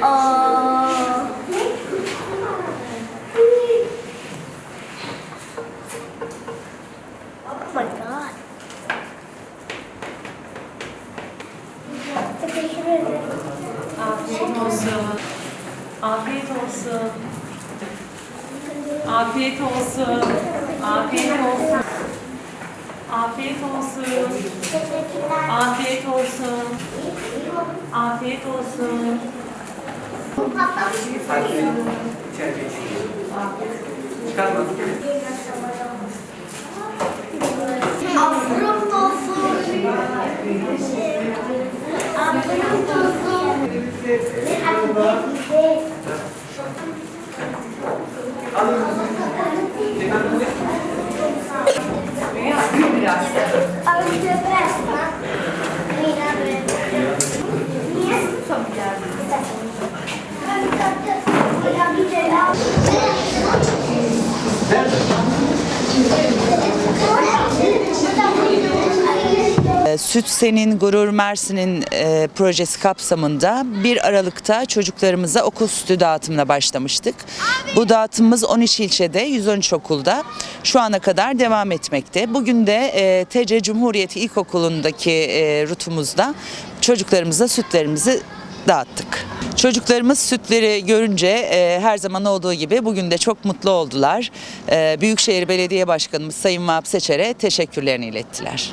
Aa. Oh my Afiyet olsun. Afiyet olsun. Afiyet olsun. Afiyet olsun. Afiyet olsun. Afiyet olsun. Afiyet olsun. Afiyet olsun. E, Süt Senin Gurur Mersin'in e, projesi kapsamında 1 Aralık'ta çocuklarımıza okul sütü dağıtımına başlamıştık. Bu dağıtımımız 13 ilçede 113 okulda şu ana kadar devam etmekte. Bugün de e, TC Cumhuriyeti İlkokulu'ndaki e, rutumuzda çocuklarımıza sütlerimizi dağıttık. Çocuklarımız sütleri görünce e, her zaman olduğu gibi bugün de çok mutlu oldular. E, Büyükşehir Belediye Başkanımız Sayın Vahap Seçer'e teşekkürlerini ilettiler.